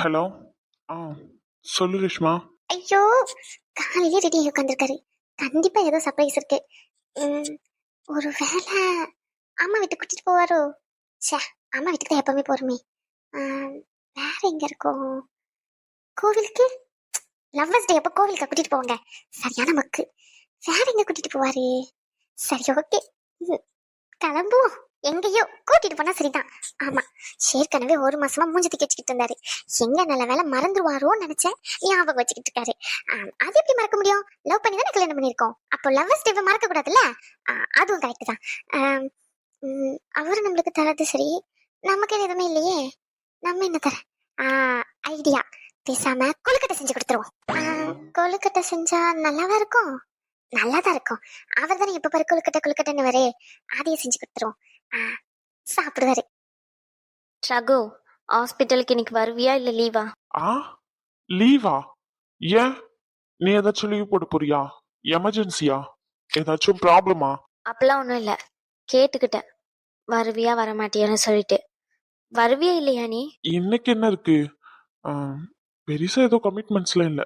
Hello? ஆ சொல்லு ரேஷ்மா. ஐயோ காலையிலே ரெடி ஆகி உட்காந்துருக்காரு கண்டிப்பா ஏதோ சர்ப்ரைஸ் இருக்கு. ஒரு வேலை அம்மா வீட்டுக்கு கூட்டிட்டு போவாரோ? சே அம்மா வீட்டுக்கு தான் எப்பவுமே போறோமே. வேற எங்க இருக்கோம்? கோவிலுக்கு? லவ்வர்ஸ் டே அப்போ கோவிலுக்கு கூட்டிட்டு போவாங்க சரியான மக்கு. வேற எங்க கூட்டிட்டு போவாரு? சரி ஓகே கிளம்புவோம். எங்கேயோ கூட்டிட்டு போனா சரிதான். ஆமா ஏற்கனவே ஒரு மாசமா மூஞ்சி தூக்கி வச்சுக்கிட்டு இருந்தாரு. எங்க நல்ல வேலை மறந்துடுவாரோன்னு நினைச்சேன். ஞாபகம் வச்சுக்கிட்டு இருக்காரு. அது எப்படி மறக்க முடியும்? லவ் பண்ணி தானே கல்யாணம் பண்ணிருக்கோம் அப்போ லவ்வர்ஸ் டேவை மறக்க கூடாதுல்ல அதுவும் கரெக்ட் தான். அவரு நம்மளுக்கு தரது சரி. நமக்கு எதுவுமே இல்லையே. நம்ம என்ன தர? ஐடியா பேசாம கொழுக்கட்டை செஞ்சு கொடுத்துருவோம். கொழுக்கட்டை செஞ்சா நல்லாவா இருக்கும்? நல்லாதான் இருக்கும். அவர் தானே எப்ப பாரு கொழுக்கட்டை கொழுக்கட்டைன்னு வரே அதையே செஞ்சு கொடுத்துருவோம். சாப்பிடுவாரு. ரகு ஹாஸ்பிட்டலுக்கு இன்னைக்கு வருவியா இல்ல லீவா? ஆ? லீவா? ஏன்? நீ ஏதாச்சும் லீவ் போட போறியா? எமர்ஜென்சியா? ஏதாச்சும் ப்ராப்ளமா? அப்பெல்லாம் ஒன்றும் இல்லை. கேட்டுக்கிட்டேன். வருவியா வரமாட்டியான்னு சொல்லிட்டு. வருவியா இல்லையா நீ? இன்னைக்கு என்ன இருக்கு? ஆ, பெருசா ஏதோ கமிட்மெண்ட்ஸ்லாம் இல்லை.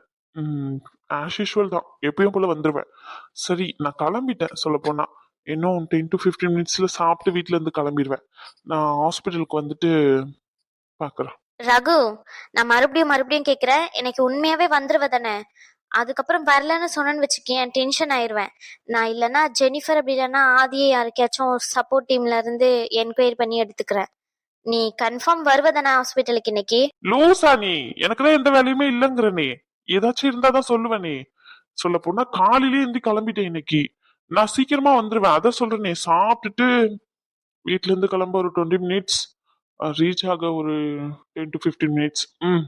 ஆஸ் யூஷுவல் தான். எப்பயும் போல வந்துருவேன். சரி நான் கிளம்பிட்டேன் சொல்ல போனா இன்னும் டென் டு ஃபிஃப்டீன் மினிட்ஸ்ல சாப்பிட்டு வீட்ல இருந்து கிளம்பிடுவேன் நான் ஹாஸ்பிட்டலுக்கு வந்துட்டு பார்க்கறேன் ரகு நான் மறுபடியும் மறுபடியும் கேட்குறேன் எனக்கு உண்மையாவே வந்துருவ தானே? அதுக்கப்புறம் வரலன்னு சொன்னேன்னு வச்சுக்கேன் டென்ஷன் ஆயிருவேன். நான் இல்லைன்னா ஜெனிஃபர் அப்படி இல்லைன்னா ஆதியை யாருக்காச்சும் சப்போர்ட் டீம்ல இருந்து என்கொயரி பண்ணி எடுத்துக்கிறேன். நீ கன்ஃபார்ம் வருவதானே ஹாஸ்பிட்டலுக்கு இன்னைக்கு? லூசா நீ! எனக்கு தான் எந்த வேலையுமே இல்லைங்கிற நீ. ஏதாச்சும் இருந்தா தான் சொல்லுவேனே சொல்ல போனா காலையிலேயே இருந்து கிளம்பிட்டேன் இன்னைக்கு. நான் சீக்கிரமா வந்துருவேன். அதான் சொல்றேனே. சாப்பிட்டுட்டு வீட்ல இருந்து கிளம்ப. ஒரு டுவெண்ட்டி மினிட்ஸ் ரீச் ஆக ஒரு டென் டு ஃபிஃப்டீன் மினிட்ஸ் ம்.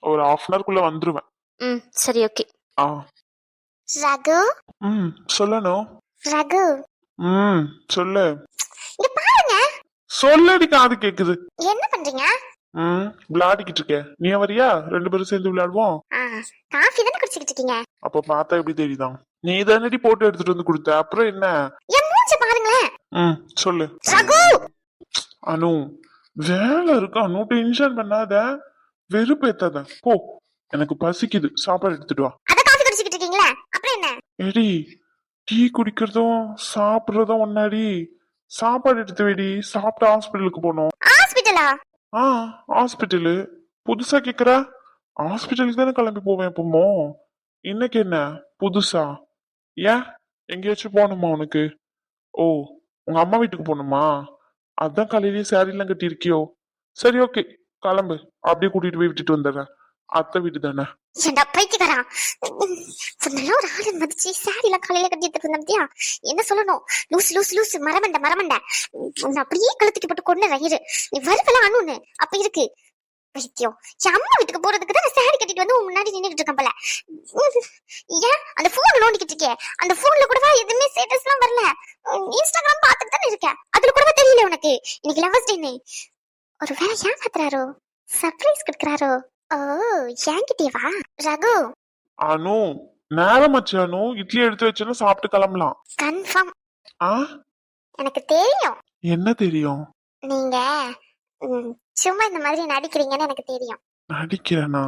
ஒரு ஹாஃப் அன் குள்ள வந்துருவேன். ம். சரி ஓகே ஆ. ரகு? ம். சொல்லணும் ரகு? ம். சொல்லு. இங்க பாருங்க. சொல்லடி காது கேக்குது. என்ன பண்றீங்க? ம். விளையாடிக்கிட்டு இருக்கேன். நீ வரியா ரெண்டு பேரும் சேர்ந்து விளையாடுவோம்? காஃபி தானே குடிச்சிட்டு இருக்கீங்க? அப்ப பார்த்தா எப்படி தெரியுதான் நீ தானடி போட்டு எடுத்துட்டு வந்து கொடுத்த. அப்புறம் என்ன? என் மூஞ்ச பாருங்களேன். ம் சொல்லு. ரகு! அனு வேலை இருக்கு. அனு டென்ஷன் பண்ணாத. வெறுப்பேத்தாத போ. எனக்கு பசிக்குது. சாப்பாடு எடுத்துட்டு வா. அத காஃபி குடிச்சிட்டு இருக்கீங்களா? அப்புறம் என்ன? எடி டீ குடிக்கிறதும் சாப்பிடுறதும் ஒன்னாடி. சாப்பாடு எடுத்து வெடி. சாப்பிட்டு ஹாஸ்பிட்டலுக்கு போனோம். ஹாஸ்பிட்டலா ஆ ஹாஸ்பிட்டலு புதுசா கேக்குற? ஹாஸ்பிட்டலுக்கு தானே கிளம்பி போவேன் எப்பமோ. இன்னைக்கு என்ன? புதுசா? ஏன்? எங்கேயாச்சும் போகணுமா உனக்கு? ஓ உங்க அம்மா வீட்டுக்கு போகணுமா? அதான் காலையிலேயே saree எல்லாம் சரி ஓகே கிளம்பு. அப்படியே கூட்டிட்டு போய் விட்டுட்டு வந்துடுறேன். அத்தை வீட்டு தானே? ஏண்டா பைத்தியக்காரா? சொன்னாலும் ஒரு ஆளு மதிச்சு சாரில காலையில கட்டிட்டு எடுத்துட்டு பத்தியா? என்ன சொல்லணும்? லூஸ் லூஸ் லூஸ் மரமண்ட மரமண்ட. உன்னை அப்படியே கழுத்துக்கு போட்டு கொண்டு ரயிறு நீ வருவலாம் அணுன்னு அப்ப இருக்கு. பைத்தியம் என் அம்மா வீட்டுக்கு போறதுக்கு தான் சாரி கட்டிட்டு வந்து உன் முன்னாடி நின்னுட்டு இருக்கேன் போல. ஏன்? அந்த போன் நோண்டிக்கிட்டு இருக்கே. அந்த போன்ல கூடவா எதுவுமே ஸ்டேட்டஸ் எல்லாம் வரல. இன்ஸ்டாகிராம் பாத்துட்டு தானே இருக்கேன். அதுல கூடவா தெரியல உனக்கு. இன்னைக்கு லவர்ஸ் டேன்னு ஒரு வேலை ஏமாத்துறாரோ? சர்ப்ரைஸ் கொடுக்குறாரோ? ஓ என்கிட்டயே வா ரகு. அனு நேரம் ஆச்சு அனு. இட்லி எடுத்து வச்சேன்னா சாப்பிட்டு கிளம்பலாம். கன்ஃபார்ம் ஆ? எனக்கு தெரியும். என்ன தெரியும்? நீங்க சும்மா இந்த மாதிரி நடிக்கிறீங்கன்னு எனக்கு தெரியும். நடிக்கிறேனா?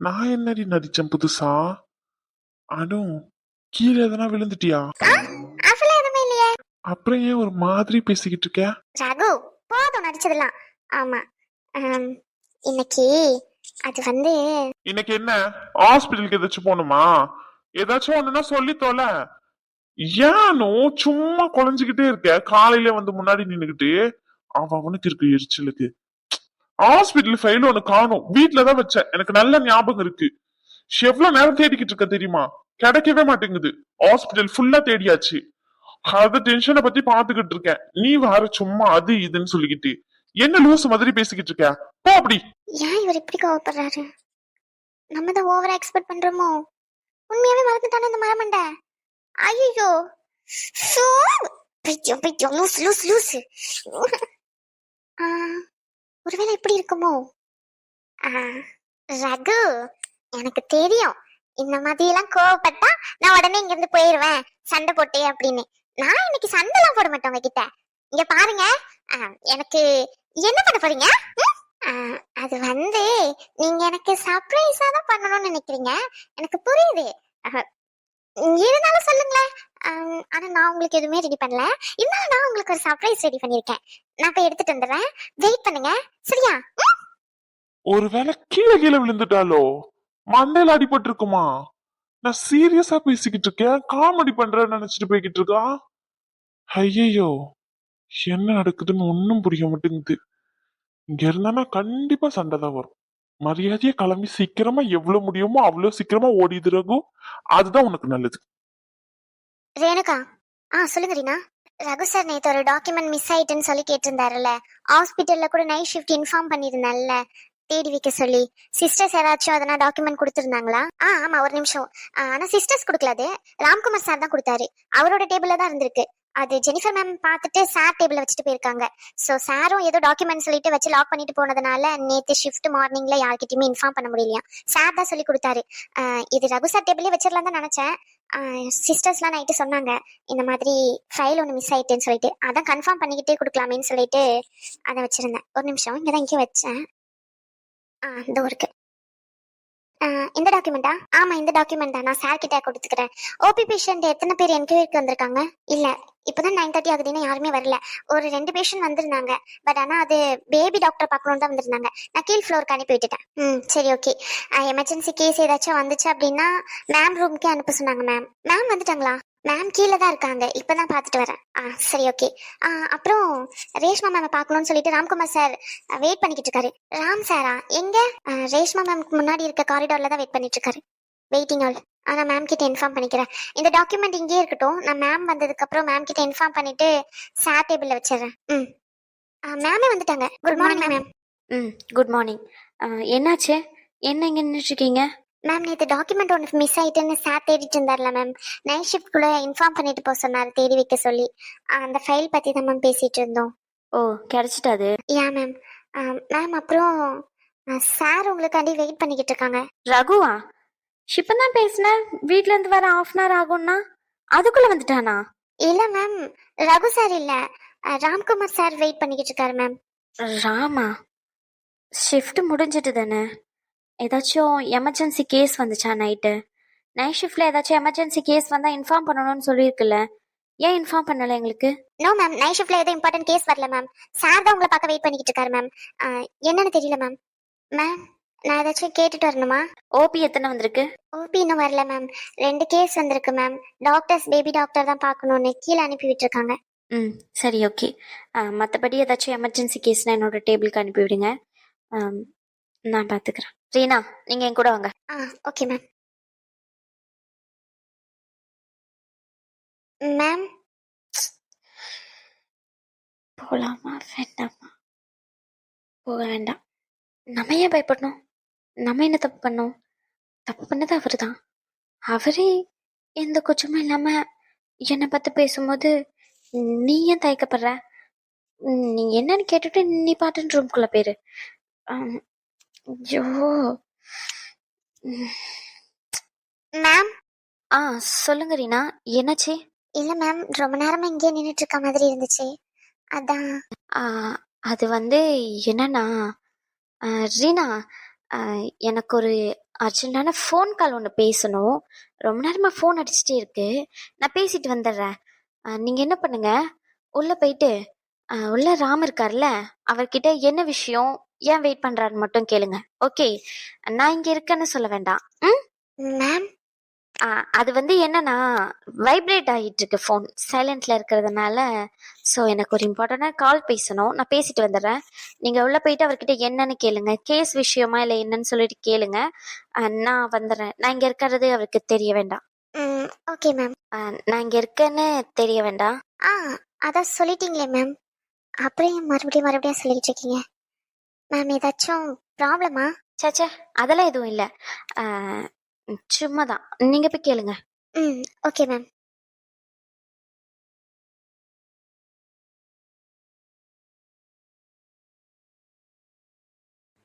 நான் என்னடி நடிச்சேன் புதுசா? அனு கீழே எதனா விழுந்துட்டியா? அதெல்லாம் எதுவுமே இல்லையே. அப்புறம் ஏன் ஒரு மாதிரி பேசிக்கிட்டு இருக்க? ரகு போதும் நடிச்சதெல்லாம். ஆமா. ஆம், இன்னைக்கு அது வந்து இன்னைக்கு என்ன? ஹாஸ்பிட்டலுக்கு ஏதாச்சும் போகணுமா? ஏதாச்சும் ஒண்ணுன்னா சொல்லி தொலை. ஏனோ சும்மா குழஞ்சுக்கிட்டே இருக்க? காலையில வந்து முன்னாடி நின்னுக்கிட்டு அவன் அவனுக்கு இருக்கு எரிச்சலுக்கு. ஹாஸ்பிட்டல் ஃபைல் ஒண்ணு காணும். வீட்டுலதான் வச்சேன். எனக்கு நல்ல ஞாபகம் இருக்கு. எவ்வளவு நேரம் தேடிக்கிட்டு இருக்க தெரியுமா? கிடைக்கவே மாட்டேங்குது. ஹாஸ்பிட்டல் ஃபுல்லா தேடியாச்சு. அத டென்ஷனை பத்தி பாத்துக்கிட்டு இருக்கேன். நீ வேற சும்மா அது இதுன்னு சொல்லிக்கிட்டு. என்ன லூசு மாதிரி பேசிக்கிட்டு இருக்க போ அப்படி. ஏன் இவர் இப்படி கோவப்படுறாரு? நம்ம தான் ஓவரா எக்ஸ்பெக்ட் பண்றோமோ? உண்மையாவே மறந்துட்டானே இந்த மரமண்ட? ஐயோ சோ! பைத்தியம் பைத்தியம் லூஸ் லூஸ் லூஸ் ஒருவேளை இப்படி இருக்குமோ? ரகு எனக்கு தெரியும். இந்த மாதிரி எல்லாம் கோவப்பட்டா நான் உடனே இங்க இருந்து போயிருவேன். சண்டை போட்டே அப்படின்னு. நான் இன்னைக்கு சண்டை எல்லாம் போட மாட்டேன் உங்ககிட்ட. இங்க பாருங்க. எனக்கு என்ன பண்ண போறீங்க? அது வந்து நீங்க எனக்கு சர்ப்ரைஸா தான் பண்ணணும்னு நினைக்கிறீங்க. எனக்கு புரியுது. இருந்தாலும் சொல்லுங்களேன். ஆனால் நான் உங்களுக்கு எதுவுமே ரெடி பண்ணல. இருந்தாலும் நான் உங்களுக்கு ஒரு சர்ப்ரைஸ் ரெடி பண்ணிருக்கேன் நான் போய் எடுத்துட்டு வந்துடுறேன். வெயிட் பண்ணுங்க. சரியா? ஒருவேளை கீழே கீழே விழுந்துட்டாலோ? மண்டையில அடிபட்டு இருக்குமா நான் சீரியஸா பேசிக்கிட்டு இருக்கேன். காமெடி பண்றேன்னு நினைச்சிட்டு போய்கிட்டு இருக்கா? ஐயையோ. என்ன நடக்குதுன்னு ஒன்றும் புரிய மாட்டேங்குது. இங்க இருந்தானா கண்டிப்பா சண்டை தான் வரும். மரியாதையை கிளம்பி சீக்கிரமா எவ்வளவு முடியுமோ அவ்வளவு சீக்கிரமா ஓடிதுறகும் அதுதான் உனக்கு நல்லது. ரேணுகா ஆ சொல்லுங்க ரீனா. ரகு சார் நேத்து ஒரு டாக்குமெண்ட் மிஸ் ஆயிட்டுன்னு சொல்லி கேட்டிருந்தாருல்ல. ஹாஸ்பிட்டல்ல கூட நைட் ஷிஃப்ட் இன்ஃபார்ம் பண்ணியிருந்தேன்ல தேடி வைக்க சொல்லி. சிஸ்டர்ஸ் யாராச்சும் அதனா டாக்குமெண்ட் கொடுத்துருந்தாங்களா? ஆ ஆமா ஒரு நிமிஷம். ஆனா சிஸ்டர்ஸ் கொடுக்கல அது. ராம்குமார் சார் தான் கொடுத்தாரு. அவரோட டேபிள்ல தான் இருந்திருக்கு. அது ஜெனிஃபர் மேம் பார்த்துட்டு சார் டேபிள்ல வச்சுட்டு போயிருக்காங்க. ஸோ சாரும் ஏதோ டாக்குமெண்ட் சொல்லிட்டு வச்சு லாக் பண்ணிட்டு போனதுனால நேற்று ஷிஃப்ட் மார்னிங்ல யார்கிட்டயுமே இன்ஃபார்ம் பண்ண முடியலையா சார் தான் சொல்லி கொடுத்தாரு. இது ரகு சார் டேபிளே வச்சிடலாம் தான் நினைச்சேன். சிஸ்டர்ஸ்லாம் நைட்டு சொன்னாங்க இந்த மாதிரி ஃபைல் ஒன்று மிஸ் ஆயிட்டுன்னு சொல்லிட்டு. அதான் கன்ஃபார்ம் பண்ணிக்கிட்டே கொடுக்கலாமேன்னு சொல்லிட்டு அதை வச்சுருந்தேன். ஒரு நிமிஷம் இங்கே தான் இங்கே வச்சேன். ஆ இந்த இருக்கு இந்த டாக்குமெண்டா ஆமா இந்த டாக்குமெண்ட் தான். நான் சார் கிட்ட கொடுத்துக்கிறேன். ஓபி பேஷண்ட் எத்தனை பேர் என்கொயரிக்கு வந்திருக்காங்க? இல்ல இப்பதான் நைன் தேர்ட்டி ஆகுதுன்னு யாருமே வரல. ஒரு ரெண்டு பேஷண்ட் வந்திருந்தாங்க. பட் ஆனா அது பேபி டாக்டர் பார்க்கணும் தான் வந்திருந்தாங்க. நான் கீழ் ஃப்ளோருக்கு அனுப்பி விட்டுட்டேன். ம் சரி ஓகே எமர்ஜென்சி கேஸ் ஏதாச்சும் வந்துச்சு அப்படின்னா மேம் ரூம்க்கே அனுப்ப சொன்னாங்க மேம் மேம் வந்துட்டாங்களா? மேம் கீழே தான் இருக்காங்க. இப்பதான் பார்த்துட்டு வரேன். ஆ சரி ஓகே ஆ அப்புறம் ரேஷ்மா மேம் பார்க்கணும்னு சொல்லிட்டு ராம்குமார் சார் வெயிட் பண்ணிக்கிட்டு இருக்காரு. ராம் சாரா எங்க? ரேஷ்மா மேம்க்கு முன்னாடி இருக்க காரிடார்ல தான் வெயிட் பண்ணிட்டு இருக்காரு. வெயிட்டிங் ஆல் ஆ நான் மேம் கிட்ட இன்ஃபார்ம் பண்ணிக்கிறேன். இந்த டாக்குமெண்ட் இங்கேயே இருக்கட்டும். நான் மேம் வந்ததுக்கு அப்புறம் மேம் கிட்ட இன்ஃபார்ம் பண்ணிட்டு சார் டேபிள்ல வச்சிடுறேன். ம். மேமே வந்துட்டாங்க. குட் மார்னிங் மேம் ம் குட் மார்னிங் என்னாச்சு? என்ன இங்கே நின்றுட்டுருக்கீங்க மேம் நேற்று டாக்குமெண்ட் ஒன்று மிஸ் ஆயிட்டுன்னு சார் தேடிட்டு இருந்தார்ல மேம் நைட் ஷிஃப்ட்குள்ளே இன்ஃபார்ம் பண்ணிட்டு போக சொன்னார் தேடி வைக்க சொல்லி. அந்த ஃபைல் பற்றி தான் மேம் பேசிட்டு இருந்தோம். ஓ கிடைச்சிட்டா அது? யா மேம் மேம் அப்புறம் சார் உங்களுக்காண்டி வெயிட் பண்ணிக்கிட்டு இருக்காங்க. ரகுவா இப்போ தான் பேசினேன் வீட்டிலேருந்து வர ஆஃப் அன் ஹவர் ஆகும்னா? அதுக்குள்ளே வந்துட்டானா? இல்லை மேம் ரகு சார் இல்லை. ராம்குமார் சார் வெயிட் பண்ணிக்கிட்டு இருக்காரு மேம் ராமா ஷிஃப்ட் முடிஞ்சிட்டு தானே? ஏதாச்சும் எமர்ஜென்சி கேஸ் வந்துச்சா நைட்டு நைட் ஷிஃப்டில் ஏதாச்சும் எமர்ஜென்சி கேஸ் வந்தால் இன்ஃபார்ம் பண்ணணும்னு சொல்லியிருக்குல்ல. ஏன் இன்ஃபார்ம் பண்ணலை எங்களுக்கு? நோ மேம் நைட் ஷிஃப்ட்ல எதுவும் இம்பார்ட்டன்ட் கேஸ் வரல மேம் சார் தான் உங்களை பார்க்க வெயிட் பண்ணிக்கிட்டு இருக்காரு மேம் என்னன்னு தெரியல மேம் மேம் நான் ஏதாச்சும் கேட்டுட்டு வரணுமா? ஓபி எத்தனை வந்திருக்கு? ஓபி இன்னும் வரல மேம் ரெண்டு கேஸ் வந்திருக்கு மேம் டாக்டர்ஸ் பேபி டாக்டர் தான் பார்க்கணும்னு கீழே அனுப்பி விட்டுருக்காங்க. ம் சரி ஓகே மற்றபடி ஏதாச்சும் எமர்ஜென்சி கேஸ்னால் என்னோட டேபிளுக்கு அனுப்பி விடுங்க. ஆம், நான் பார்த்துக்கிறேன். ரீனா நீங்கள் என் கூட வாங்க. ஆ ஓகே மேம். மேம்? போகலாமா வேண்டாமா? போக வேண்டாம். நம்ம ஏன் பயப்படணும்? நம்ம என்ன தப்பு பண்ணோம்? தப்பு பண்ணது அவர் தான் அவரே எந்த கொச்சமும் இல்லாமல் என்னை பார்த்து பேசும்போது நீ ஏன் தயக்கப்படுற? நீ என்னன்னு கேட்டுட்டு நீ பாட்டுன்னு ரூம்குள்ளே போயிரு. ஐயோ. மேம் ஆ சொல்லுங்க ரீனா. என்னாச்சு? இல்ல மேம் ரொம்ப நேரமா இங்கே நின்றுட்டு இருக்க மாதிரி இருந்துச்சு. அதான். ஆ, அது வந்து என்னன்னா ஆ, ரீனா ஆ, எனக்கு ஒரு அர்ஜென்ட்டான ஃபோன் கால் ஒன்று பேசணும். ரொம்ப நேரமாக ஃபோன் அடிச்சுட்டே இருக்கு. நான் பேசிட்டு வந்துடுறேன். ஆ, நீங்க என்ன பண்ணுங்க? உள்ள போயிட்டு ஆ, உள்ள ராம் இருக்கார்ல அவர்கிட்ட என்ன விஷயம் ஏன் வெயிட் பண்றாருன்னு மட்டும் கேளுங்க. ஓகே நான் இங்க இருக்கேன்னு சொல்ல வேண்டாம். ம்? மேம் அது வந்து என்னன்னா வைப்ரேட் ஆகிட்டு இருக்கு ஃபோன் சைலண்ட்ல இருக்கிறதுனால ஸோ எனக்கு ஒரு இம்பார்ட்டண்டான கால் பேசணும். நான் பேசிட்டு வந்துடுறேன். நீங்க உள்ள போயிட்டு அவர்கிட்ட என்னன்னு கேளுங்க. கேஸ் விஷயமா இல்லை என்னன்னு சொல்லிட்டு கேளுங்க. நான் வந்துடுறேன். நான் இங்க இருக்கிறது அவருக்கு தெரிய வேண்டாம். ஓகே மேம் நான் இங்க இருக்கேன்னு தெரிய வேண்டாம். ஆ அதான் சொல்லிட்டீங்களே மேம் அப்புறம் மறுபடியும் மறுபடியும் சொல்லிட்டு இருக்கீங்க? மேம் ஏதாச்சும் ப்ராப்ளமா சேச்சே அதெல்லாம் எதுவும் இல்லை. சும்மா தான் நீங்க போய் கேளுங்க. ம் ஓகே மேம்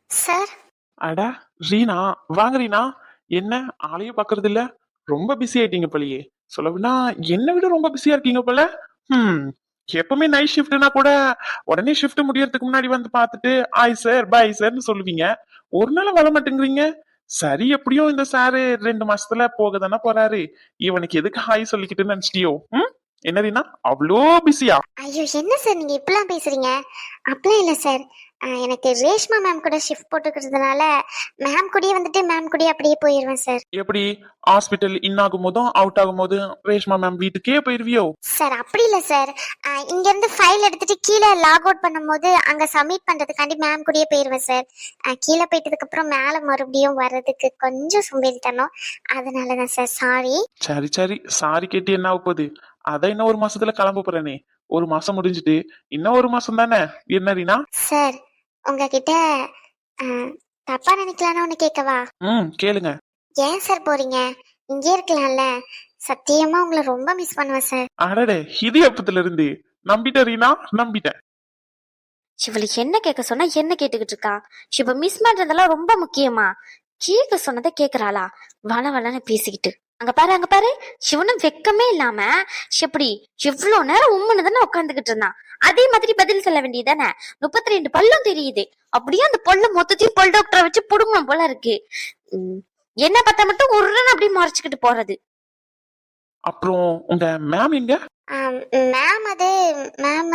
சார் அட ரீனா வாங்க ரீனா. என்ன ஆளையே பாக்குறது இல்ல ரொம்ப பிஸி ஆயிட்டீங்க போலயே. சொல்லவுனா என்னை விட ரொம்ப பிஸியா இருக்கீங்க போல? ம் எப்பவுமே நைட் ஷிஃப்ட்னா கூட உடனே ஷிஃப்ட் முடியறதுக்கு முன்னாடி வந்து பார்த்துட்டு ஆய் சார் பாய் சார்னு சொல்லுவீங்க. ஒரு நாள் வர மாட்டேங்கிறீங்க. சரி எப்படியும் இந்த சாரு ரெண்டு மாசத்துல போக தானே போறாரு. இவனுக்கு எதுக்கு ஹாய் சொல்லிக்கிட்டு நினைச்சிட்டியோ? ம்? என்னதுன்னா அவ்வளோ பிஸியா ஐயோ என்ன சார் நீங்க இப்படிலாம் பேசுறீங்க? அப்படிலாம் இல்லை சார் எனக்கு ரேஷ்மா மேம் கூட ஷிஃப்ட் போட்டுக்கிறதுனால மேம் கூடயே வந்துட்டு மேம் கூடயே அப்படியே போயிடுவேன் சார் எப்படி? ஹாஸ்பிட்டல் இன் ஆகும் போதும் அவுட் ஆகும் போதும் ரேஷ்மா மேம் வீட்டுக்கே போயிருவியோ? சார் அப்படி இல்லை சார் இங்க இருந்து ஃபைல் எடுத்துட்டு கீழே லாக் அவுட் பண்ணும்போது அங்க சப்மிட் பண்றதுக்காண்டி மேம் கூடயே போயிடுவேன் சார் கீழே போயிட்டதுக்கு அப்புறம் மேலே மறுபடியும் வர்றதுக்கு கொஞ்சம் சோம்பேறித்தனம் அதனால தான் சார் சாரி சரி. சரி சாரி கேட்டு என்ன ஆக போகுது? அதான் இன்னும் ஒரு மாசத்துல கிளம்ப போறேனே. ஒரு மாசம் முடிஞ்சுட்டு இன்னும் ஒரு மாசம் தானே? என்ன ரீனா? சார் உங்ககிட்ட ஆஹ் தப்பா நினைக்கலான்னு ஒன்று கேட்கவா ம் கேளுங்க. ஏன் சார் போறீங்க? இங்கே இருக்கலாம்ல. சத்தியமா உங்களை ரொம்ப மிஸ் பண்ணுவேன் சார். அடடே இது எப்பத்துல இருந்து? நம்பிட்டேன் ரீனா நம்பிட்டேன். இவளுக்கு என்ன கேட்க சொன்னா என்ன கேட்டுக்கிட்டு இருக்கா? இப்ப மிஸ் பண்றதெல்லாம் ரொம்ப முக்கியமா? கேட்க சொன்னதை கேக்குறாளா? வள வளன்னு பேசிக்கிட்டு. அங்க பாரு அங்க பாரு. சிவனும் வெக்கமே இல்லாம எப்படி எவ்வளவு நேரம் உம்முன்னு தானே உட்காந்துக்கிட்டு இருந்தான். அதே மாதிரி பதில் சொல்ல வேண்டியதானே முப்பத்தி ரெண்டு பல்லும் தெரியுது. அப்படியே அந்த பொல்ல மொத்தத்தையும் பொல் டாக்டரை வச்சு புடுங்கணும் போல இருக்கு. உம், என்ன பார்த்தா மட்டும் ஒரு அப்படியே மறைச்சுக்கிட்டு போறது. அப்புறம் உங்க மேம் எங்க? மேம் அது மேம்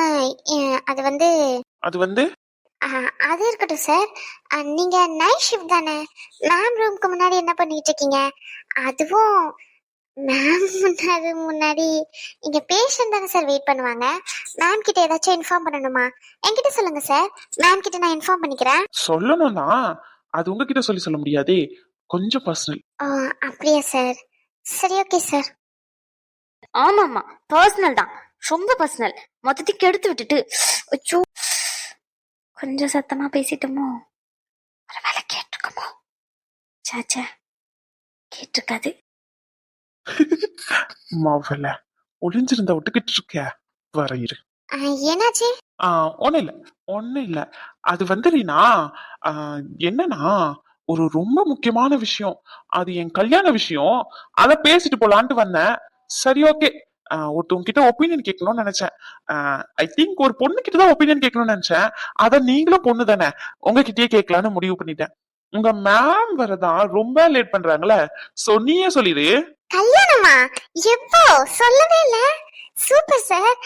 அது வந்து அது வந்து? ஆஹ், அது இருக்கட்டும் சார் ஆஹ், நீங்க நைட் ஷிஃப்ட் தானே? மேம் ரூம்க்கு முன்னாடி என்ன பண்ணிட்டு இருக்கீங்க? அதுவும் மேம் முன்னாடி முன்னாடி. இங்க பேஷண்ட் தானே சார் வெயிட் பண்ணுவாங்க. மேம் கிட்ட ஏதாச்சும் இன்ஃபார்ம் பண்ணணுமா? என்கிட்ட சொல்லுங்க சார் மேம் கிட்ட நான் இன்ஃபார்ம் பண்ணிக்கிறேன். சொல்லணும் தான் அது உங்ககிட்ட சொல்லி சொல்ல முடியாதே. கொஞ்சம் பர்சனல் ஓ அப்படியா சார் சரி ஓகே சார் ஆமாமா பர்சனல் தான். ரொம்ப பர்சனல் மொத்தத்தையும் கெடுத்து விட்டுட்டு அச்சோ. கொஞ்சம் சத்தமா பேசிட்டோமோ? ஒருவேளை கேட்டிருக்குமோ சாச்சா கேட்டிருக்காது. மாவல ஒளிஞ்சிருந்தா விட்டுக்கிட்டு இருக்க வர இரு. என்னாச்சு? ஒண்ணும் இல்ல. ஒண்ணும் இல்ல. அது வந்து ரீனா என்னன்னா ஒரு ரொம்ப முக்கியமான விஷயம். அது என் கல்யாண விஷயம். அத பேசிட்டு போலான்ட்டு வந்தேன். சரி ஓகே. ஒருத்தவங்க கிட்ட ஒப்பீனியன் கேட்கணும்னு நினைச்சேன். ஐ திங்க் ஒரு பொண்ணு கிட்ட தான் ஒப்பீனியன் கேட்கணும்னு நினைச்சேன். அத நீங்களும் பொண்ணு தானே. உங்ககிட்டயே கேட்கலான்னு முடிவு பண்ணிட்டேன். உங்க மேம் வரதான் ரொம்ப லேட் பண்றாங்களே சோ நீயே சொல்லிடு. கல்யாணமா? எப்போ சொல்லவே இல்ல. சூப்பர் சார்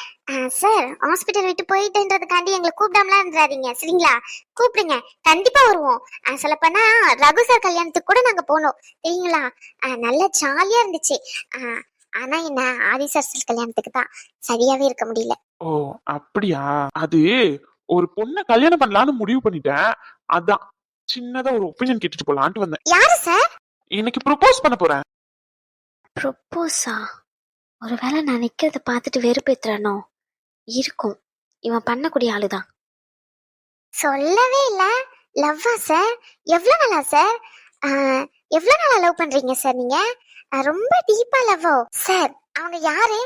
சார் ஹாஸ்பிட்டல் விட்டு போயிட்டுன்றதுக்காண்டி எங்களை கூப்பிடாமலாம் இருந்துடாதீங்க சரிங்களா? கூப்பிடுங்க. கண்டிப்பா வருவோம். சொல்ல போனா ரகு சார் கல்யாணத்துக்கு கூட நாங்க போனோம். தெரியுங்களா ஆஹ், நல்ல ஜாலியா இருந்துச்சு. ஆனா என்ன? ஆதி சார் கல்யாணத்துக்கு தான் சரியாவே இருக்க முடியல. ஓ அப்படியா? அது ஒரு பொண்ணை கல்யாணம் பண்ணலாம்னு முடிவு பண்ணிட்டேன். அதான். சின்னதா ஒரு ஒப்பீனியன் கேட்டுட்டு போலான்ட்டு வந்தேன். யாரு சார் இன்னைக்கு ப்ரொபோஸ் பண்ண போறேன். ப்ரொப்போஸா ஒருவேளை நான் நிக்கிறத பார்த்துட்டு வெறுப்பேத்துறானோ இருக்கும். இவன் பண்ணக்கூடிய ஆளுதான். சொல்லவே இல்ல. லவ்வா சார் எவ்வளவு நாளா சார் எவ்வளவு நாளா லவ் பண்றீங்க சார் நீங்க? ரொம்ப டீப்பா லவ்வோ சார் அவங்க யாரு?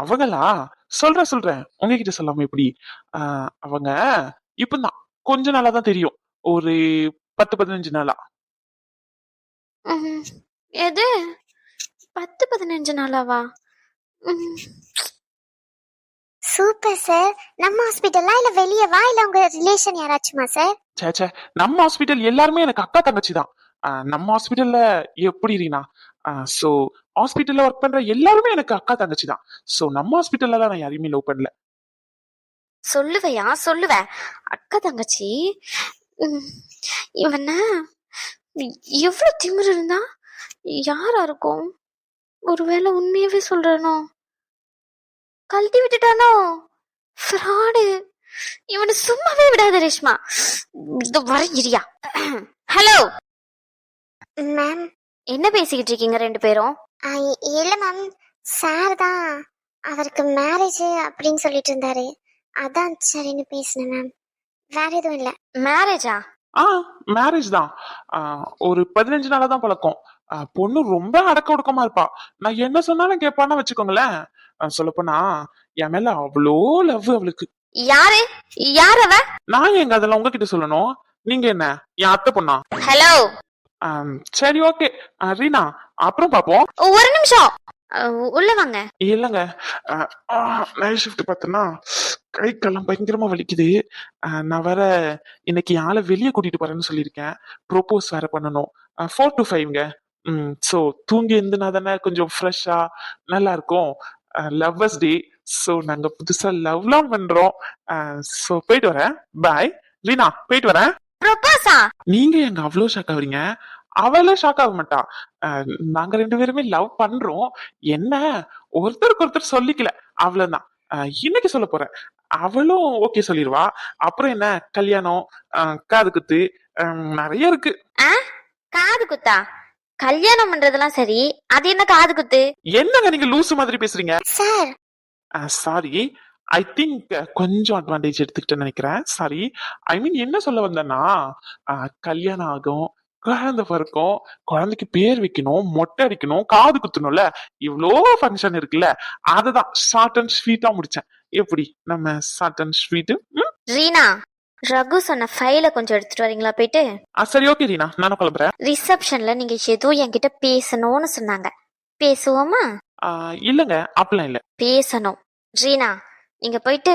அவங்களா? சொல்றேன் சொல்றேன். உங்ககிட்ட சொல்லாம எப்படி? அவங்க இப்பதான் கொஞ்ச நாளா தான் தெரியும். ஒரு பத்து பதினஞ்சு நாளா? உம், எது? பத்து பதினஞ்சு நாளாவா? உம், சூப்பர் சார். நம்ம ஹாஸ்பிட்டலா இல்ல வெளிய வா இல்ல உங்க ரிலேஷன் யாராச்சுமா சார்? ச்சே ச்சே. நம்ம ஹாஸ்பிட்டல் எல்லாருமே எனக்கு அக்கா தங்கச்சி தான். நம்ம ஹாஸ்பிட்டல்ல எப்படி ரீனா? சோ ஹாஸ்பிட்டல்ல ஒர்க் பண்ற எல்லாருமே எனக்கு அக்கா தங்கச்சி தான். சோ நம்ம ஹாஸ்பிட்டல்ல நான் யாரையுமே லவ் பண்ணல. சொல்லுவையா? சொல்லுவ. அக்கா தங்கச்சி இவன? எவ்வளவு திமிரு இருந்தா? யாரா இருக்கும்? ஒருவேளை உண்மையாவே சொல்றானோ? கழட்டி விட்டுட்டானோ? ஃப்ராடு. இவனை சும்மாவே விடாத ரேஷ்மா. இதோ வர இரியா. ஹலோ. மேம். என்ன பேசிக்கிட்டு இருக்கீங்க ரெண்டு பேரும்? இல்ல மேம். சார் தான். அவருக்கு மேரேஜ் அப்படின்னு சொல்லிட்டு இருந்தாரு. அதான் சரின்னு பேசினேன் மேம். வேற எதுவும் இல்ல. மேரேஜா ஆ? மேரேஜ் தான். ஒரு பதினஞ்சு நாளா தான் பழக்கம். பொண்ணு ரொம்ப அடக்க ஒடுக்கமா இருப்பா. நான் என்ன சொன்னாலும் கேட்பான்னு வச்சுக்கோங்களேன். சொல்லப் போனா என் மேல அவ்வளோ லவ் அவளுக்கு. யாரு? யார் அவ? நான் எங்க? அதெல்லாம் உங்ககிட்ட சொல்லணும். நீங்க என்ன? என் அத்தை பொண்ணா? ஹலோ சரி ஓகே ரீனா அப்புறம் பாப்போம். ஒரு நிமிஷம். உள்ள வாங்க. இல்லைங்க. நைட் ஷிஃப்ட் பார்த்தோன்னா கை காலம் பயங்கரமா வலிக்குது. நான் வேற இன்னைக்கு ஆளை வெளியே கூட்டிட்டு போறேன்னு சொல்லியிருக்கேன். ப்ரோபோஸ் வேற பண்ணணும். ஃபோர் டு ஃபைவ்ங்க ம் ஸோ தூங்கி இருந்துனா தானே கொஞ்சம் ஃப்ரெஷ்ஷா நல்லா இருக்கும். லவ்வர்ஸ் டே ஸோ நாங்க புதுசா லவ்லாம் பண்றோம். ஸோ போயிட்டு வரேன். பாய் லீனா போயிட்டு வரேன். நீங்க எங்க அவ்வளோ ஷாக் ஆகுறீங்க? அவளே ஷாக் ஆக மாட்டா. நாங்க ரெண்டு பேருமே லவ் பண்றோம். என்ன? ஒருத்தருக்கு ஒருத்தர் சொல்லிக்கல. அவ்வளவுதான். இன்னைக்கு சொல்ல போறேன். அவளும் ஓகே சொல்லிடுவா அப்புறம் என்ன? கல்யாணம் காது குத்து நிறைய இருக்கு. காது குத்தா? கல்யாணம் பண்றதெல்லாம் சரி. அது என்ன காது குத்து? என்னங்க நீங்க லூசு மாதிரி பேசுறீங்க? சார். சாரி ஐ திங்க் கொஞ்சம் அட்வான்டேஜ் எடுத்துக்கிட்டேன்னு நினைக்கிறேன். சாரி ஐ மீன் என்ன சொல்ல வந்தேன்னா கல்யாணம் ஆகும் குழந்தை பிறக்கும் குழந்தைக்கு பேர் வைக்கணும் மொட்டை அடிக்கணும் காது குத்தணும்ல. இவ்வளோ ஃபங்க்ஷன் இருக்குல்ல. அதுதான். ஷார்ட் அண்ட் ஸ்வீட்டா முடிச்சேன். எப்படி நம்ம அண்ட் ஸ்வீட் ரீனா ரகு சொன்ன ஃபைல கொஞ்சம் எடுத்துட்டு வரீங்களா போயிட்டு? சரி ஓகே ரீனா. நானும் கிளம்புறேன். ரிசப்ஷன்ல நீங்க ஏதோ என்கிட்ட பேசணும்னு சொன்னாங்க. பேசுவோமா? இல்லைங்க அப்படிலாம் இல்லை பேசணும். ரீனா நீங்க போயிட்டு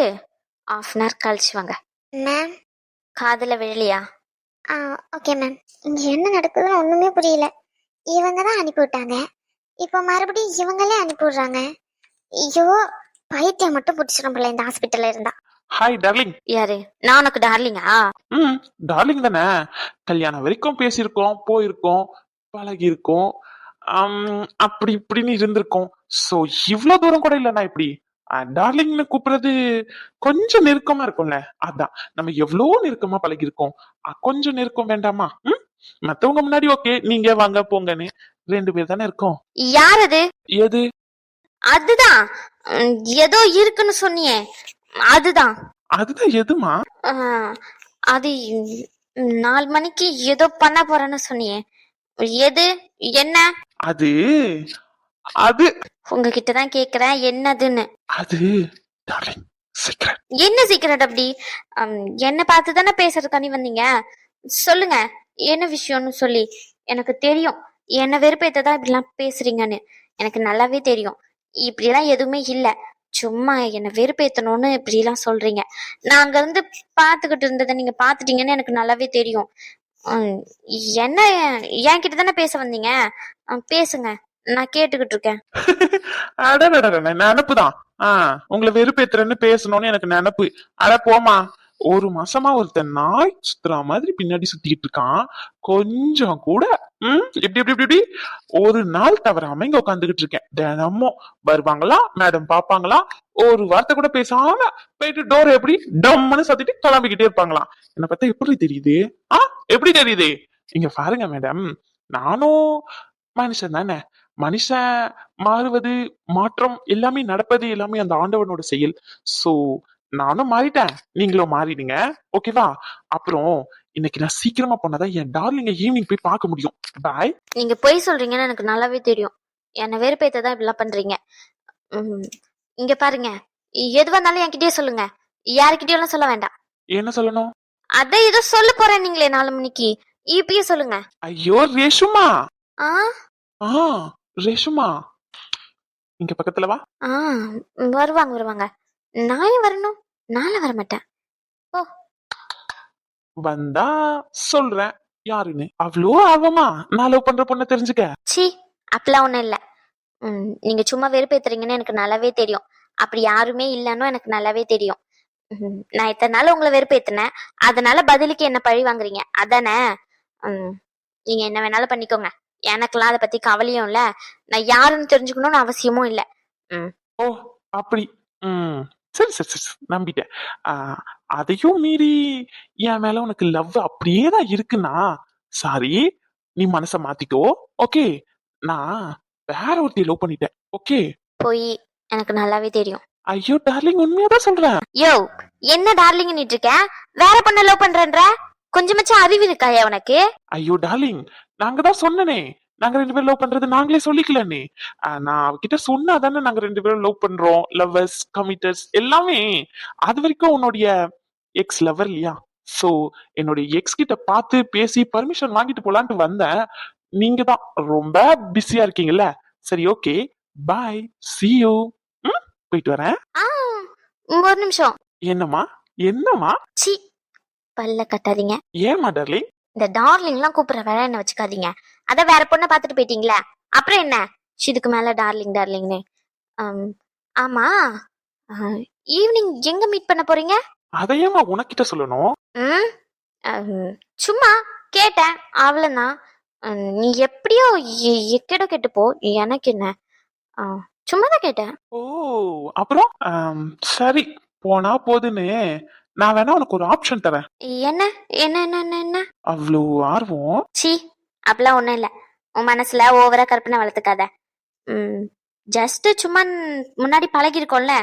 ஆஃப் அன் ஹவர் கழிச்சு வாங்க. மேம் காதுல விழலையா? ஆ ஓகே மேம் இங்க என்ன நடக்குதுன்னு ஒண்ணுமே புரியல. இவங்க தான் அனுப்பி விட்டாங்க. இப்போ மறுபடியும் இவங்களே அனுப்பி விடுறாங்க. ஐயோ பைத்தியம் மட்டும் பிடிச்சிடும் போல இந்த ஹாஸ்பிட்டல்ல இருந்தா. ஹாய் டார்லிங் யாரு? நான் உனக்கு டார்லிங்கா ம் டார்லிங் தானே. கல்யாணம் வரைக்கும் பேசியிருக்கோம் போயிருக்கோம் பழகியிருக்கோம். ஆம், அப்படி இப்படின்னு இருந்திருக்கோம். ஸோ இவ்வளோ தூரம் கூட இல்லைண்ணா இப்படி. டார்லிங்னு கூப்பிடுறது கொஞ்சம் நெருக்கமா இருக்கும்ல. அதான் நம்ம எவ்வளோ நெருக்கமா பழகியிருக்கோம். அஹ், கொஞ்சம் நெருக்கம் வேண்டாமா? மத்தவங்க முன்னாடி ஓகே நீங்க வாங்க போங்கன்னு. ரெண்டு பேர் தானே இருக்கோம். யார் அது? எது? அதுதான். ஏதோ இருக்குன்னு சொன்னியே. அதுதான். அதுதான் எதுமா? அது நாலு மணிக்கு ஏதோ பண்ண போறேன்னு சொன்னியே. எது? என்ன? அது அது. உங்ககிட்ட தான் கேக்குறேன். என்னதுன்னு. அது என்ன சீக்கிரம் அப்படி? என்ன பார்த்து தானே பேசுறதுக்காண்டி வந்தீங்க? சொல்லுங்க. என்ன விஷயம்னு சொல்லி. எனக்கு தெரியும். என்ன வெறுப்பேத்த தான் இப்படிலாம் பேசுறீங்கன்னு. எனக்கு நல்லாவே தெரியும். இப்படிலாம் எதுவுமே இல்லை. சும்மா என்னை வெறுப்பேத்தணும்னு இப்படிலாம் சொல்றீங்க. நான் அங்கேருந்து இருந்து இருந்ததை நீங்கள் பார்த்துட்டீங்கன்னு எனக்கு நல்லாவே தெரியும். உம், என்ன என்கிட்ட தானே பேச வந்தீங்க? பேசுங்க. நான் கேட்டுக்கிட்டு இருக்கேன். அடடட நினப்பு தான். ஆஹ் உங்களை வெறுப்பேத்துறேன்னு பேசணும்னு எனக்கு நினப்பு. அட போமா ஒரு மாசமா ஒருத்தன் நாய் சுத்துற மாதிரி பின்னாடி சுத்திட்டு இருக்கான். கொஞ்சம் கூட ம்? இப்படி இப்படி இப்படி ஒரு நாள் தவறாம இங்க உட்காந்துக்கிட்டு இருக்கேன். தினமும் வருவாங்களா? மேடம் பாப்பாங்களா ஒரு வார்த்தை கூட பேசாம போயிட்டு டோர் எப்படி டம்னு சத்திட்டு கிளம்பிக்கிட்டே இருப்பாங்களாம். என்ன பார்த்தா எப்படி தெரியுது? ஆ எப்படி தெரியுது? இங்க பாருங்க மேடம் நானும் மனுஷன் தானே. மனுஷன் மாறுவது மாற்றம் எல்லாமே நடப்பது எல்லாமே அந்த ஆண்டவனோட செயல். சோ நானும் மாறிட்டேன். நீங்களும் மாறிடுங்க. ஓகேவா அப்புறம் இன்னைக்கு நான் சீக்கிரமா போனாதான் என் டார்லிங்க ஈவினிங் போய் பார்க்க முடியும். பாய் நீங்க பொய் சொல்றீங்கன்னு எனக்கு நல்லாவே தெரியும். என்ன வெறுப்பேத்த தான் இப்படிலாம் பண்றீங்க. உம், இங்க பாருங்க. எது வந்தாலும் என்கிட்டயே சொல்லுங்க. யாருக்கிட்டயும் சொல்ல வேண்டாம். என்ன சொல்லணும்? அதை ஏதோ சொல்ல போறேன் நீங்களே நாலு மணிக்கு. இப்பயே சொல்லுங்க. ஐயோ ரேஷுமா. ஆ? ஆ ரேஷுமா. இங்க பக்கத்துல வா. ஆ வருவாங்க வருவாங்க. நான் ஏன் வரணும்? நாளை வர மாட்டேன் வந்தா சொல்றேன் யாருன்னு. அவ்வளோ ஆர்வமா நான் லவ் பண்ற பொண்ணை தெரிஞ்சுக்க? சி அப்பெல்லாம் ஒண்ணும் இல்ல. உம், நீங்க சும்மா வெறுப்பேத்துறீங்கன்னு எனக்கு நல்லாவே தெரியும். அப்படி யாருமே இல்லைன்னு எனக்கு நல்லாவே தெரியும். உம், நான் இத்தனை நாள் உங்களை வெறுப்பேத்தினேன். அதனால பதிலுக்கு என்ன பழி வாங்குறீங்க? அதானே? உம், நீங்க என்ன வேணாலும் பண்ணிக்கோங்க. எனக்கெல்லாம் அதை பத்தி கவலையும் இல்ல. நான் யாருன்னு தெரிஞ்சுக்கணும்னு அவசியமும் இல்ல. ஓ அப்படி. ம். சரி சரி சரி நம்பிட்டேன் அதையும் மீறி என் மேல உனக்கு லவ் அப்படியே தான் இருக்குன்னா சாரி நீ மனச மாத்திக்கோ ஓகே நான் வேற ஒருத்தி லவ் பண்ணிட்டேன் ஓகே போய் எனக்கு நல்லாவே தெரியும் ஐயோ டார்லிங் உண்மையா தான் சொல்றேன் யோ என்ன டார்லிங் இருக்க வேற பொண்ண லவ் பண்றேன்ற கொஞ்சமாச்சும் அறிவு இருக்காயா உனக்கு ஐயோ டார்லிங் நாங்க தான் சொன்னனே நாங்க ரெண்டு பேரும் லவ் பண்றது நாங்களே சொல்லிக்கலனே நான் அவகிட்ட சொன்னா தானே நாங்க ரெண்டு பேரும் லவ் பண்றோம். லவ்வர்ஸ் கமிட்டர்ஸ் எல்லாமே. அது வரைக்கும் உன்னுடைய எக்ஸ் லவர் இல்லையா? சோ என்னுடைய எக்ஸ் கிட்ட பார்த்து பேசி பர்மிஷன் வாங்கிட்டு போலான்ட்டு வந்தேன். நீங்க தான் ரொம்ப பிஸியா இருக்கீங்கல்ல? சரி ஓகே பாய் see you. ம் போயிட்டு வரேன். ஒரு நிமிஷம். என்னம்மா? என்னம்மா? சி பல்ல கட்டாதீங்க. ஏமா டார்லிங் இந்த டார்லிங்லாம் கூப்பிடுற வேலை என்ன வச்சுக்காதீங்க. அதான் வேற பொண்ணை பார்த்துட்டு போயிட்டீங்களே? அப்புறம் என்ன? இதுக்கு மேல டார்லிங் டார்லிங்னு ஆம், ஈவினிங் எங்க மீட் பண்ண போறீங்க? அதையேம்மா உனக்கிட்ட சொல்லணும்? சும்மா கேட்டேன். அவ்வளோதான் நீ எப்படியோ எக்கேடோ கேட்டுப்போ. எனக்கு என்ன? சும்மா தான் கேட்டேன். ஓ அப்புறம்? சரி போனா போதுன்னு நான் வேணா உனக்கு ஒரு ஆப்ஷன் தரேன். என்ன? என்ன என்ன என்ன என்ன? அவ்வளோ ஆர்வம். சி அப்படிலாம் ஒன்றும் இல்லை. உன் மனசுல ஓவரா கற்பனை வளர்த்துக்காத. ம் ஜஸ்ட் சும்மா முன்னாடி பழகிருக்கோம்ல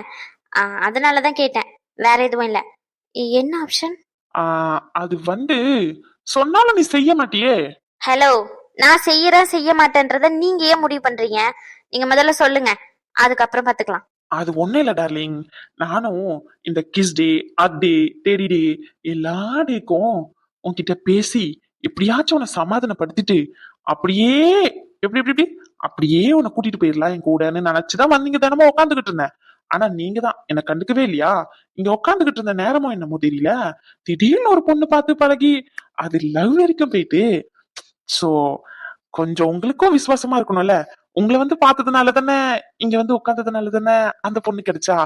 அதனால தான் கேட்டேன். வேற எதுவும் இல்லை. என்ன ஆப்ஷன் அது வந்து சொன்னாலும் நீ செய்ய மாட்டியே? ஹலோ நான் செய்யறேன் செய்ய மாட்டேன்றத நீங்க ஏன் முடிவு பண்றீங்க? நீங்க முதல்ல சொல்லுங்க. அதுக்கப்புறம் பாத்துக்கலாம். அது ஒண்ணும் இல்ல டார்லிங் நானும் இந்த கிஸ் டே அக் டே டேடி டே எல்லா டேக்கும் உன்கிட்ட பேசி எப்படியாச்சும் உன்னை சமாதானப்படுத்திட்டு அப்படியே எப்படி எப்படி எப்படி? அப்படியே உன்னை கூட்டிட்டு போயிடலாம் என் கூடன்னு நினைச்சுதான் வந்தீங்க தினமும் உட்காந்துக்கிட்டு இருந்தேன். ஆனா நீங்க தான் என்ன கண்டுக்கவே இல்லையா? இங்க உட்காந்துக்கிட்டு இருந்த நேரமும் என்னமோ தெரியல. திடீர்னு ஒரு பொண்ணு பார்த்து பழகி அது லவ் வரைக்கும் போயிட்டு சோ கொஞ்சம் உங்களுக்கும் விசுவாசமா இருக்கணும்ல. உங்களை வந்து பார்த்ததுனால தானே இங்க வந்து உட்கார்ந்ததுனால தானே அந்த பொண்ணு கிடைச்சா?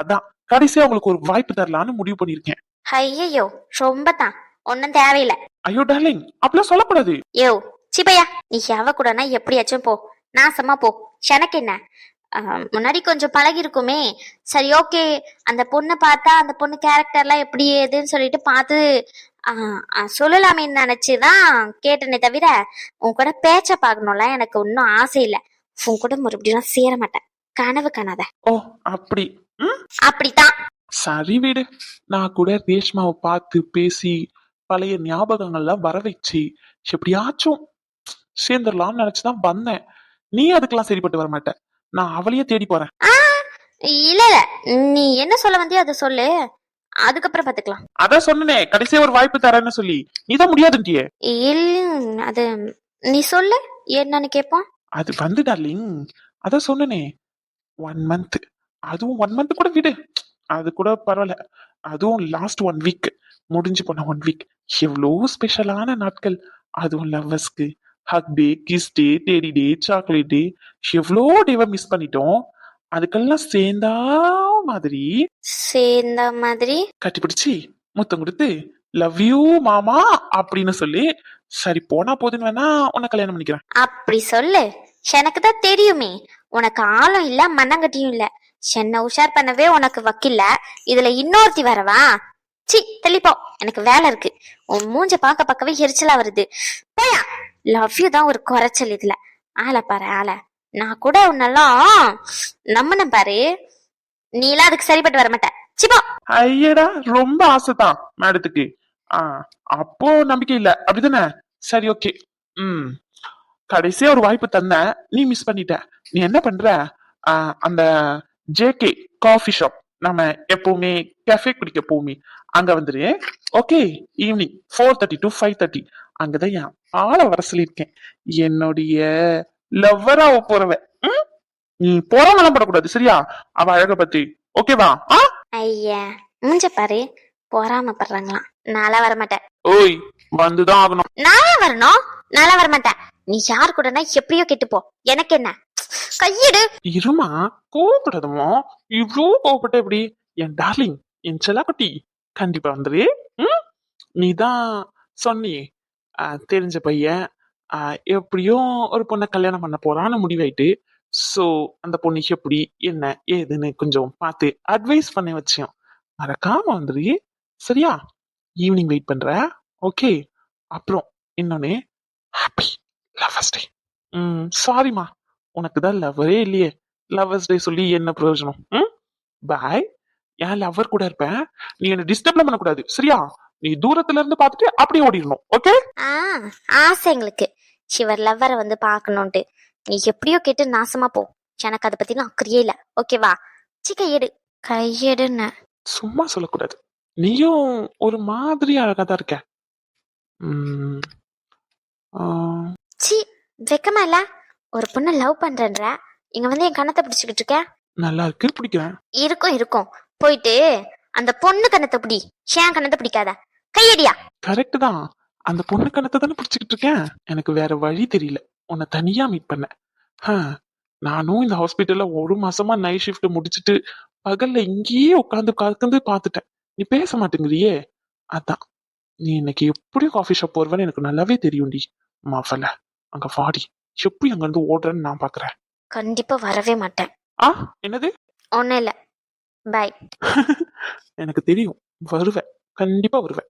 அதான். கடைசியா உங்களுக்கு ஒரு வாய்ப்பு தரலான்னு முடிவு பண்ணிருக்கேன் ஐயோ ரொம்ப தான். ஒன்றும் தேவையில்லை. ஐயோ டார்லிங் அப்படிலாம் சொல்லக்கூடாது. யோ சிப்பையா நீ எவ கூடனா எப்படியாச்சும் போ. நாசமா போ. எனக்கு என்ன? முன்னாடி கொஞ்சம் பழகி இருக்குமே சரி ஓகே. அந்த பொண்ணை பார்த்தா அந்த பொண்ணு கேரக்டர்லாம் எப்படி ஏதுன்னு சொல்லிட்டு பார்த்து சொல்லலாமேன்னு நினைச்சுதான் கேட்டனே தவிர உன் கூட பேச்ச பார்க்கணும்ல எனக்கு ஒன்றும் ஆசை இல்லை. உன் கூட மறுபடியும் சேர மாட்டேன். கனவு காணாத. ஓ அப்படி. ம்? அப்படித்தான். சரி வீடு. நான் கூட ரேஷ்மாவை பார்த்து பேசி பழைய ஞாபகங்கள்லாம் வர வச்சு எப்படியாச்சும் சேர்ந்துடலாம்னு நினைச்சுதான் வந்தேன். நீ அதுக்கெல்லாம் சரிப்பட்டு வர மாட்ட நான் அவளையே தேடி போறேன். இல்ல இல்ல. நீ என்ன சொல்ல வந்தியோ அதை சொல்லு. அதுக்கப்புறம் பாத்துக்கலாம். அதான் சொன்னனே கடைசியா ஒரு வாய்ப்பு தரேன்னு சொல்லி. நீ தான் முடியாதுன்ட்டியே. இல்ல அது நீ சொல்லு. என்னன்னு கேட்போம் அது வந்து டார்லிங் அதான் சொன்னனே. ஒன் மந்த் அதுவும் ஒன் மந்த் கூட விடு. அது கூட பரவாயில்ல. அதுவும் லாஸ்ட் ஒன் வீக் முடிஞ்சு போன ஒன் வீக் எவ்வளோ ஸ்பெஷலான நாட்கள். அதுவும் லவ்வர்ஸ்க்கு hug day kiss day daddy day chocolate day எவ்வளோ டேவை மிஸ் பண்ணிட்டோம். அதுக்கெல்லாம் சேர்ந்தா மாதிரி. சேர்ந்த மாதிரி. கட்டிப்பிடிச்சு முத்தம் கொடுத்து லவ் யூ மாமா அப்படின்னு சொல்லி சரி போனா போதுன்னு வேணா உன்னை கல்யாணம் பண்ணிக்கிறேன். அப்படி சொல்லு. எனக்கு தான் தெரியுமே. உனக்கு ஆளும் இல்ல மண்ணங்கட்டியும் இல்ல. சென்னை உஷார் பண்ணவே உனக்கு வக்கில்ல. இதுல இன்னொருத்தி வரவா? சி தெளிப்போ. எனக்கு வேலை இருக்கு. உன் மூஞ்ச பார்க்க பார்க்கவே எரிச்சலா வருது. போயா. லவ் யூ தான் ஒரு குறைச்சல் இதுல. ஆளை பாரு ஆளை. நான் கூட உன்னெல்லாம் நம்மன பாரு. நீ எல்லாம் அதுக்கு சரிப்பட்டு வர மாட்ட. சிப்போ ஐயடா ரொம்ப ஆசைதான் மேடத்துக்கு. அப்போ நம்பிக்கை இல்ல. அப்படிதானே? சரி ஓகே. ம். கடைசியா ஒரு வாய்ப்பு தந்தேன். நீ மிஸ் பண்ணிட்ட. நீ என்ன பண்ற? ஆ, அந்த ஜேகே காஃபி ஷாப் நம்ம எப்பவுமே கெஃபே குடிக்க போமே அங்க வந்துரு okay evening four thirty to five thirty அங்கதான் என் ஆளை வர சொல்லியிருக்கேன். என்னுடைய லவ்வரா போறவ? நீ போறாமலாம் படக்கூடாது சரியா? அவ அழக பத்தி ஓகேவா ஐயா மூஞ்ச பாரு. பொறாமப்படுறாங்களாம் நாளா வரமாட்டேன். ஓய் வந்துதான் ஆகணும். நாளா வரணும். நாளா வரமாட்டேன். நீ யார் கூடனா எப்படியோ கெட்டுப்போ. எனக்கு என்ன? கையிடு. இருமா? கோவப்படாதமோ இவ்வளோ கோவப்பட்ட எப்படி? என் டார்லிங் என் செல்லாக்குட்டி. கண்டிப்பா வந்துரு. ம்? நீதான் சொன்னியே. தெரிஞ்ச பையன். எப்படியும் ஒரு பொண்ணை கல்யாணம் பண்ண போறான்னு முடிவாயிட்டு. ஸோ அந்த பொண்ணு எப்படி என்ன ஏதுன்னு கொஞ்சம் பார்த்து அட்வைஸ் பண்ண வச்சோம் மறக்காம வந்துரு. சரியா? ஈவினிங் வெயிட் பண்ற. ஓகே அப்புறம் இன்னொன்னு ஹாப்பி லவர்ஸ் டே ம் சாரிம்மா உனக்கு தான் லவ்வரே இல்லையே? லவ்வர்ஸ் டே சொல்லி என்ன பிரயோஜனம்? ம்? பாய் என் லவ்வர் கூட இருப்பேன் நீ என்ன டிஸ்டர்ப்ல பண்ணக்கூடாது. சரியா? நீ தூரத்துல இருந்து பார்த்துட்டு அப்படியே ஓடிடணும். ஓகே ஆசை எங்களுக்கு. சிவர் லவ்வரை வந்து பார்க்கணுன்ட்டு நீ எப்படியோ கேட்டு நாசமா போ. எனக்கு அதை பத்திலாம் அக்கறையே இல்ல. ஓகேவா சி கையெடு கையெடுன்னு. சும்மா சொல்லக்கூடாது. நீயும் ஒரு மாதிரி அழகா தான் இருக்க. சி வெக்கமா இல்ல? ஒரு பொண்ணை லவ் பண்றேன்ற. இங்க வந்து என் கணத்தை பிடிச்சுக்கிட்டு இருக்க? நல்லா இருக்கு பிடிக்கிறேன். இருக்கும் இருக்கும். போயிட்டு அந்த பொண்ணு கணத்தை பிடி. ஏன் கணத்தை பிடிக்காத. கையடியா. கரெக்ட் தான். அந்த பொண்ணு கணத்தை தானே பிடிச்சிக்கிட்டு இருக்கேன்? எனக்கு வேற வழி தெரியல. உன்னை தனியா மீட் பண்ண ஹ, நானும் இந்த ஹாஸ்பிட்டல்ல ஒரு மாசமா நைட் ஷிஃப்ட் முடிச்சிட்டு பகல்ல இங்கேயே உட்காந்து உட்காந்து பார்த்துட்டேன். நீ பேச மாட்டேங்கிறியே? அதான். நீ இன்னைக்கு எப்படியும் காஃபி ஷாப் வருவேன்னு எனக்கு நல்லாவே தெரியும்டி. மாஃபல அங்க வாடி. எப்படி அங்க இருந்து ஓடுறேன்னு நான் பாக்குறேன். கண்டிப்பா வரவே மாட்டேன். ஆ என்னது? ஒன்னும் இல்ல. பை எனக்கு தெரியும். வருவேன். கண்டிப்பா வருவேன்.